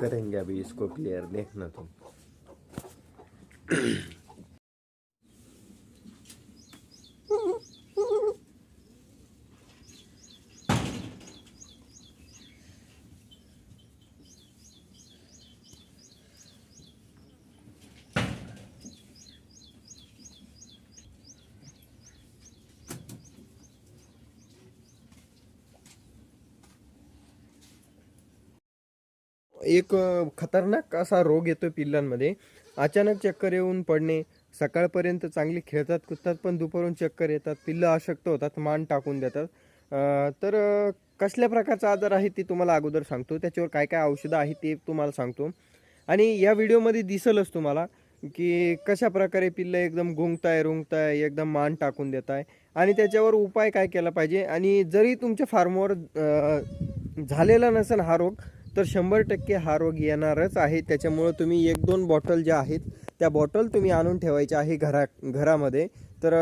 करेंगे अभी इसको क्लियर देखना तुम। एक खतरनाक असा रोग येतो पिल्लांमध्ये. अचानक चक्कर येऊन पडणे सकाळपर्यंत चांगली खेळतात कुदतात पण दुपारून चक्कर येतात. पिल्लं अशक्त होतात मान टाकून देतात. तर कसल्या प्रकारचा आजार आहे ते तुम्हाला अगोदर सांगतो. त्याच्यावर काय काय औषधं आहेत ते तुम्हाला सांगतो. आणि या व्हिडिओमध्ये दिसलच तुम्हाला की कशा प्रकारे पिल्लं एकदम गुंगताय रुंगताय एकदम मान टाकून देत आहे आणि त्याच्यावर उपाय काय केला पाहिजे? आणि जरी तुमच्या फार्मवर झालेला नसेल हा रोग तर शंभर टक्के हा रोग येणारच आहे. त्याच्यामुळं तुम्ही एक दोन बॉटल ज्या आहेत त्या बॉटल तुम्ही आणून ठेवायच्या आहे घरा घरामध्ये. तर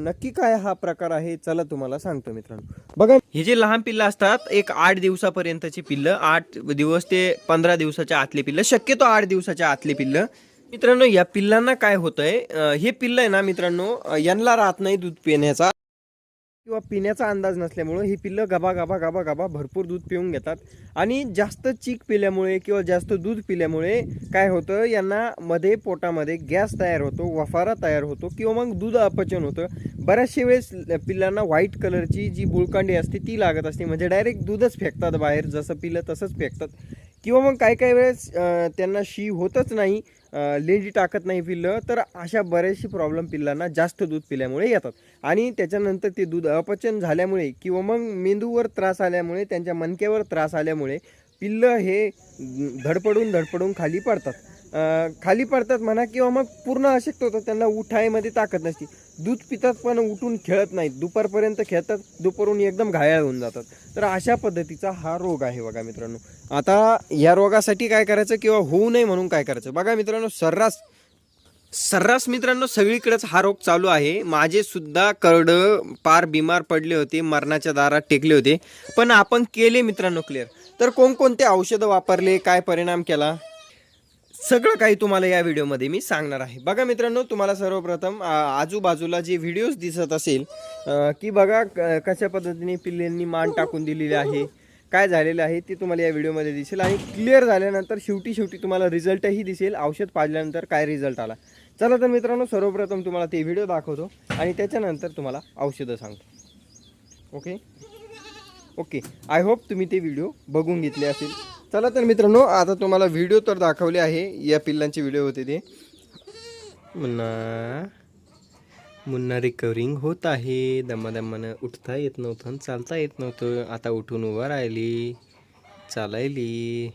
नक्की काय हा प्रकार आहे चला तुम्हाला सांगतो मित्रांनो. बघा हे जे लहान पिल्लं असतात एक आठ दिवसापर्यंतची पिल्लं आठ दिवस ते पंधरा दिवसाच्या आतले पिल्लं शक्यतो आठ दिवसाच्या आतले पिल्लं. मित्रांनो या पिल्लांना काय होतंय हे पिल्लं आहे ना मित्रांनो यांना राहत नाही दूध पिण्याचा. किंवा पिण्याचा अंदाज नसल्यामुळं ही पिल्लं गबा गबा गबा गबा भरपूर दूध पिऊन घेतात. आणि जास्त चीक पिल्यामुळे किंवा जास्त दूध पिल्यामुळे काय होतं यांना मध्ये पोटामध्ये गॅस तयार होतो वफारा तयार होतो किंवा मग दूध अपचन होतं. बऱ्याचशा वेळेस पिल्लांना व्हाईट कलरची जी बुळकांडी असते ती लागत असते. म्हणजे डायरेक्ट दूधच फेकतात बाहेर जसं पिलं तसंच फेकतात. किंवा मग काही काही वेळेस त्यांना शी होतच नाही लेंडी टाकत नाही पिल्लं तर अशा बऱ्याचशी प्रॉब्लेम पिल्लांना जास्त दूध पिल्यामुळे येतात. आणि त्याच्यानंतर ते दूध अपचन झाल्यामुळे किंवा मग मेंदूवर त्रास आल्यामुळे त्यांच्या मनक्यावर त्रास आल्यामुळे पिल्लं हे धडपडून धडपडून खाली पडतात. खाली पडतात म्हणा किंवा मग पूर्ण अशक्त होतात त्यांना उठायमध्ये ताकद नसते. दूध पितात पण उठून खेळत नाहीत. दुपारपर्यंत खेळतात दुपारून एकदम घायाळ होऊन जातात. तर अशा पद्धतीचा हा रोग आहे बघा मित्रांनो. आता या रोगासाठी काय करायचं किंवा होऊ नये म्हणून काय करायचं? बघा मित्रांनो सर्रास सर्रास मित्रांनो सगळीकडेच हा रोग चालू आहे. माझे सुद्धा करड पार बिमार पडले होते मरणाच्या दारात टेकले होते. पण आपण केले मित्रांनो क्लिअर तर कोणकोणते औषधं वापरले? काय परिणाम केला? सगळं काही तुम्हाला या व्हिडिओमध्ये मी सांगणार आहे. बघा मित्रांनो तुम्हाला सर्वप्रथम आजूबाजूला जे व्हिडिओज दिसत असेल की बघा क- कशा पद्धतीने पिल्ल्यांनी मान टाकून दिलेली आहे काय झालेलं आहे ते तुम्हाला या व्हिडिओमध्ये दिसेल. आणि क्लिअर झाल्यानंतर शेवटी शेवटी तुम्हाला रिझल्टही दिसेल. औषध पाजल्यानंतर काय रिझल्ट आला. चला तर मित्रांनो सर्वप्रथम तुम्हाला ते व्हिडिओ दाखवतो आणि त्याच्यानंतर तुम्हाला औषधं सांगतो. ओके? ओके. आय होप तुम्ही ते व्हिडिओ बघून घेतले असेल. चला तर मित्रांनो आता तुम्हाला व्हिडिओ तर दाखवले आहे. या पिल्लांचे व्हिडिओ होते ते. मुन्ना मुन्ना रिकवरिंग होत आहे. दमादमानं उठता येत नव्हतं आणि चालता येत नव्हतं. आता उठून उभं राहिली चालायली.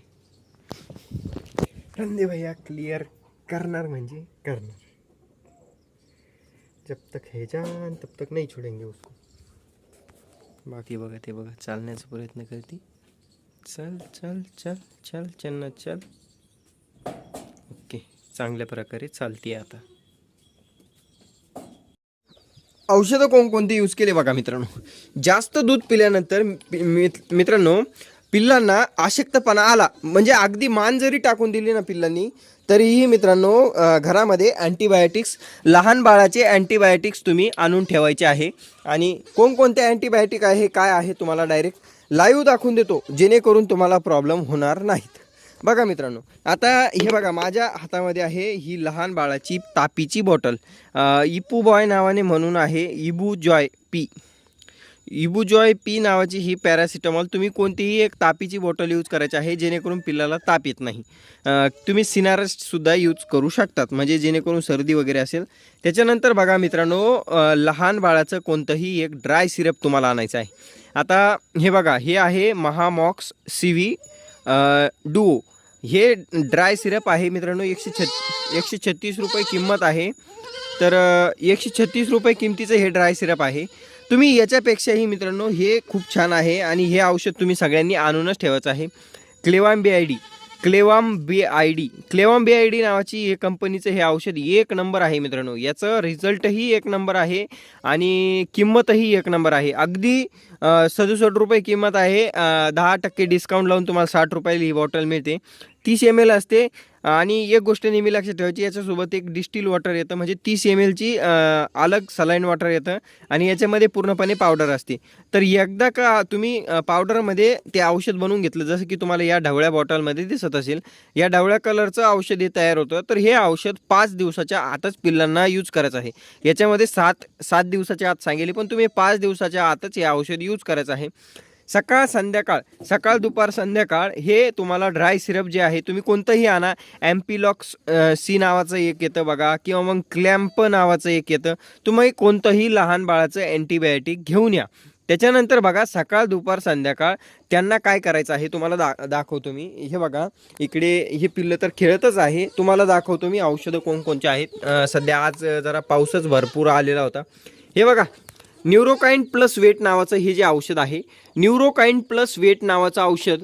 रंदे भैया क्लिअर करणार म्हणजे करणार. जब तक है जान तब तक नाही छोडेंगे उसको. बाकी बघा ते बघा चालण्याचा प्रयत्न करते. चल चल चल चल चन्ना चल. ओके चांगल्या प्रकारे चालते आता. औषधं कोणकोणती यूज केले बघा मित्रांनो? जास्त दूध पिल्यानंतर मित्रांनो पिल्लांना आशक्तपणा आला. म्हणजे अगदी मान जरी टाकून दिली ना पिल्लांनी तरीही मित्रांनो घरामध्ये अँटीबायोटिक्स लहान बाळाचे अँटीबायोटिक्स तुम्ही आणून ठेवायचे आहे. आणि कोणकोणते अँटीबायोटिक आहे काय आहे तुम्हाला डायरेक्ट लाईव्ह दाखवून देतो जेणेकरून तुम्हाला प्रॉब्लेम होणार नाहीत. बघा मित्रांनो आता हे बघा माझ्या हातामध्ये आहे ही लहान बाळाची तापीची बॉटल इपू बॉय नावाने म्हणून आहे Ibu joy P Ibujoy P नावाची ही पॅरासिटामॉल तुम्ही कोणतीही एक तापीची बॉटल यूज करायची आहे जेणेकरून पिल्लाला ताप येत नाही. तुम्ही सिनारससुद्धा यूज करू शकतात म्हणजे जेणेकरून सर्दी वगैरे असेल. त्याच्यानंतर बघा मित्रांनो लहान बाळाचं कोणतंही एक ड्राय सिरप तुम्हाला आणायचं आहे. आता हे बघा हे आहे महामॉक्स सी व्ही डुओ. हे ड्राय सिरप आहे मित्रांनो एकशे छत् एकशे छत्तीस रुपये किंमत आहे. तर एकशे छत्तीस रुपये किमतीचं हे ड्राय सिरप आहे. तुम्ही याच्यापेक्षाही मित्रांनो हे खूप छान आहे आणि हे औषध तुम्ही सगळ्यांनी आणूनच ठेवायचं आहे. Clevam B I D Clevam B I D Clevam B I D नावाची हे कंपनीचं हे औषध एक नंबर आहे मित्रांनो. याचं रिझल्टही एक नंबर आहे आणि किंमतही एक नंबर आहे. अगदी सदुसष्ट रुपये किंमत आहे. दहा टक्के डिस्काउंट लावून तुम्हाला साठ रुपयाला ही बॉटल मिळते. तीस एम एल असते. आणि एक गोष्ट नेहमी लक्षात ठेवायची याच्यासोबत एक डिस्टिल वॉटर येतं म्हणजे तीस एम एलची अलग सलाईन वॉटर येतं आणि याच्यामध्ये पूर्णपणे पावडर असते. तर एकदा का तुम्ही पावडरमध्ये ते औषध बनवून घेतलं जसं की तुम्हाला या ढवळ्या बॉटलमध्ये दिसत असेल या ढवळ्या कलरचं औषध हे तयार होतं तर हे औषध पाच दिवसाच्या आतच पिल्लांना यूज करायचं आहे. याच्यामध्ये सात सात दिवसाच्या आत सांगेल पण तुम्ही पाच दिवसाच्या आतच हे औषध यूज करायचं आहे. सकाळ संध्याकाळ. सकाळ दुपार संध्याकाळ हे तुम्हाला ड्राय सिरप जे आहे तुम्ही कोणतंही आणा. ॲम्पिलॉक्स सी नावाचं एक येतं बघा किंवा मग क्लॅम्प नावाचं एक येतं. तुम्ही कोणतंही लहान बाळाचं अँटीबायोटिक घेऊन या. त्याच्यानंतर बघा सकाळ दुपार संध्याकाळ त्यांना काय करायचं आहे तुम्हाला दा दाखवतो मी. हे बघा इकडे हे पिल्लं तर खेळतच आहे. तुम्हाला दाखवतो मी औषधं कोणकोणचे आहेत. सध्या आज जरा पाऊसच भरपूर आलेला होता. हे बघा न्यूरोकाइंड प्लस वेट नावाचं हे जे औषध आहे न्यूरोकाइन प्लस वेट नावाचं औषध.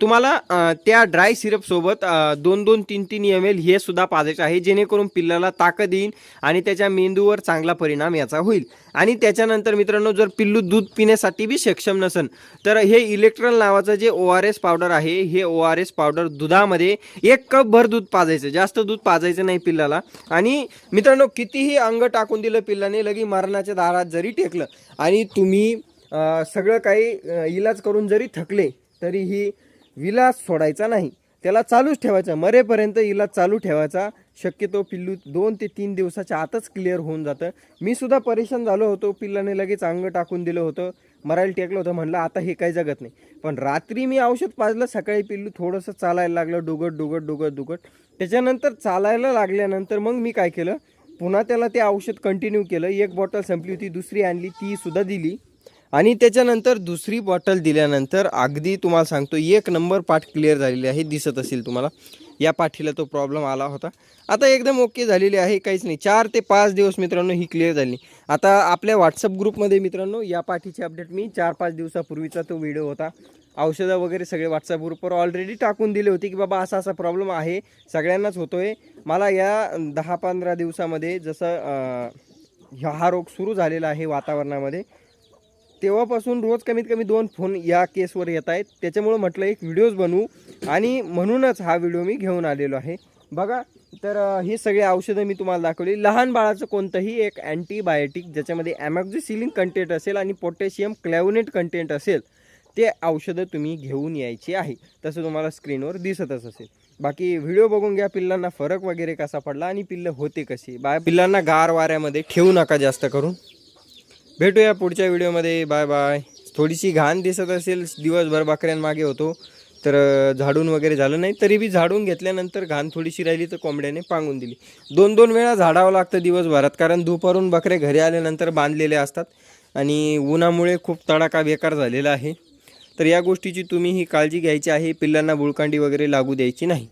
तुम्हाला त्या ड्राय सिरपसोबत दोन दोन तीन तीन एम एल हे सुद्धा पाजायचं आहे जेणेकरून पिल्लाला ताकद येईल आणि त्याच्या मेंदूवर चांगला परिणाम याचा होईल. आणि त्याच्यानंतर मित्रांनो जर पिल्लू दूध पिण्यासाठी बी सक्षम नसेल तर हे इलेक्ट्रॉल नावाचं जे ओ आर एस पावडर आहे हे ओ आर एस पावडर दुधामध्ये एक कप भर दूध पाजायचं जास्त दूध पाजायचं नाही पिल्लाला. आणि मित्रांनो कितीही अंग टाकून दिलं पिल्लाने लगी मरणाच्या दारात जरी टेकलं आणि तुम्ही सगळं काही इलाज करून जरी थकले तरीही विलास सोडायचा नाही. त्याला चालूच ठेवायचा. मरेपर्यंत इलाज चालू ठेवायचा. शक्यतो पिल्लू दोन ते तीन दिवसाच्या आतच क्लिअर होऊन जातं. मी सुद्धा परेशान झालो होतो. पिल्लाने लगेच अंग टाकून दिलं होतं. मरायला टेकलं होतं. म्हणलं आता हे काही जगत नाही. पण रात्री मी औषध पाजलं. सकाळी पिल्लू थोडंसं चालायला लागलं. डुगट डुगट डुगट डुगट. त्याच्यानंतर चालायला लागल्यानंतर मग मी काय केलं? पुन्हा त्याला ते औषध कंटिन्यू केलं. एक बॉटल संपली होती. दुसरी आणली. ती सुद्धा दिली. आणि त्याच्यानंतर दुसरी बॉटल दिल्यानंतर अगदी तुम्हाला सांगतो एक नंबर पाठ क्लिअर झालेली आहे दिसत असेल तुम्हाला. या पाठीला तो प्रॉब्लेम आला होता. आता एकदम ओके झालेली आहे काहीच नाही. चार ते पाच दिवस मित्रांनो ही क्लिअर झाली आता आपल्या व्हॉट्सअप ग्रुपमध्ये मित्रांनो या पाठीची अपडेट मी चार पाच दिवसापूर्वीचा तो व्हिडिओ होता. औषधं वगैरे सगळे व्हॉट्सअप ग्रुपवर ऑलरेडी टाकून दिले होते की बाबा असा असा प्रॉब्लेम आहे सगळ्यांनाच होतो आहे मला या दहा पंधरा दिवसामध्ये जसं ह्या- हा रोग सुरू झालेला आहे वातावरणामध्ये तेव्हापासून रोज कमीत कमी दोन फोन या केसवर येत आहेत. त्याच्यामुळं म्हटलं एक व्हिडिओज बनवू आणि म्हणूनच हा व्हिडिओ मी घेऊन आलेलो आहे. बघा तर हे सगळे औषधं मी तुम्हाला दाखवली. लहान बाळाचं कोणतंही एक अँटीबायोटिक ज्याच्यामध्ये ॲमॅक्झिसिलिन कंटेंट असेल आणि पोटॅशियम क्लॅव्हनेट कंटेंट असेल ते औषधं तुम्ही घेऊन यायची आहे. तसं तुम्हाला स्क्रीनवर दिसतच असेल. बाकी व्हिडिओ बघून घ्या पिल्लांना फरक वगैरे कसा पडला आणि पिल्लं होते कशी बा पिल्लांना गार वाऱ्यामध्ये ठेवू नका जास्त करून. भेटूया पुढच्या व्हिडिओमध्ये. Bye bye. थोडीशी घाण दिसत असेल दिवसभर बकऱ्यांमागे होतो. तर झाडून वगैरे झालं नाही तरी बी झाडून घेतल्यानंतर घाण थोडीशी राहिली तर कोंबड्याने पांगून दिली. दोन दोन वेळा झाडावं लागतं दिवसभरात कारण दुपारून बकरे घरी आल्यानंतर बांधलेले असतात. आणि उन्हामुळे खूप तडाखा बेकार झालेला आहे. तर या गोष्टीची तुम्ही ही काळजी घ्यायची आहे पिल्लांना बुळकांडी वगैरे लागू द्यायची नाही.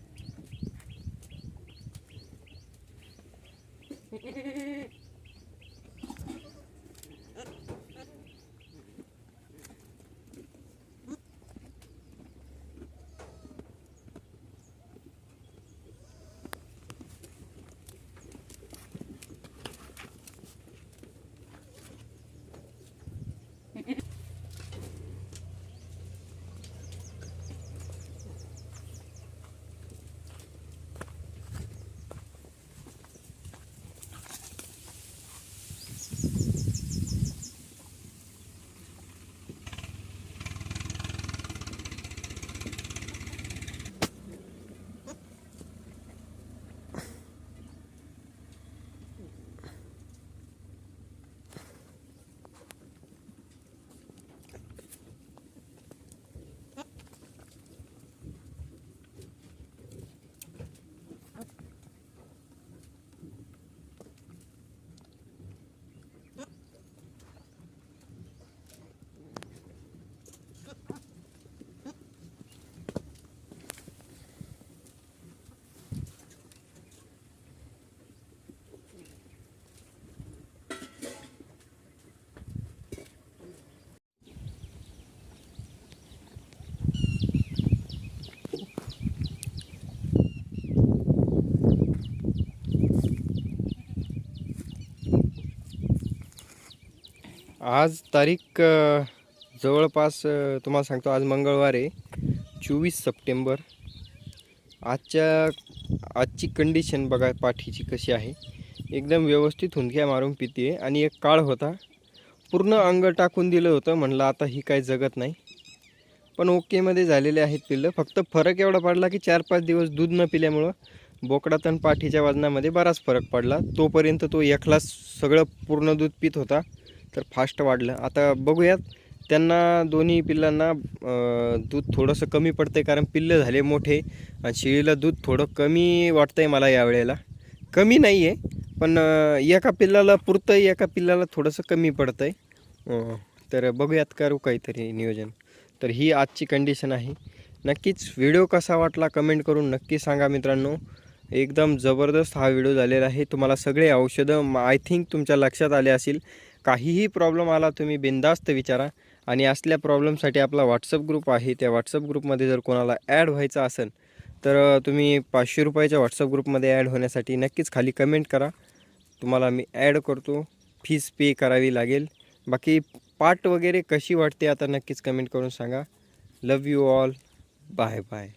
आज तारीख जवळपास तुम्हाला सांगतो आज मंगळवार आहे चोवीस सप्टेंबर. आजच्या आजची कंडिशन बघा पाठीची कशी आहे. एकदम व्यवस्थित हुंदक्या मारून पिते आणि एक काळ होता. पूर्ण अंग टाकून दिलं होतं म्हणलं आता ही काय जगत नाही. पण ओकेमध्ये झालेले आहेत पिल्लं. फक्त फरक एवढा पडला की चार पाच दिवस दूध न पिल्यामुळं बोकडा आणि पाठीच्या वजनामध्ये बराच फरक पडला. तोपर्यंत तो एकलाच सगळं पूर्ण दूध पित होता. तर फास्ट वाढलं. आता बघूयात त्यांना दोन्ही पिल्लांना दूध थोडंसं कमी पडतंय कारण पिल्लं झाले मोठे. आणि शेळीला दूध थोडं कमी वाटतं आहे मला यावेळेला कमी नाही आहे पण एका पिल्लाला पुरतं एका पिल्लाला थोडंसं कमी पडतं आहे तर बघूयात करू काहीतरी नियोजन. तर ही आजची कंडिशन आहे. नक्कीच व्हिडिओ कसा वाटला कमेंट करून नक्की सांगा मित्रांनो. एकदम जबरदस्त हा व्हिडिओ झालेला आहे. तुम्हाला सगळे औषधं आय थिंक तुमच्या लक्षात आले असेल. काहीही प्रॉब्लेम आला तुम्ही बिंदास्त विचारा. आणि असल्या प्रॉब्लेमसाठी आपला व्हॉट्सअप ग्रुप आहे. त्या व्हॉट्सअप ग्रुपमध्ये जर कोणाला ॲड व्हायचं असेल तर तुम्ही पाचशे रुपयाच्या व्हॉट्सअप ग्रुपमध्ये ॲड होण्यासाठी नक्कीच खाली कमेंट करा. तुम्हाला मी ॲड करतो. फीस पे करावी लागेल. बाकी पाठ वगैरे कशी वाटते आता नक्कीच कमेंट करून सांगा. Love you all bye bye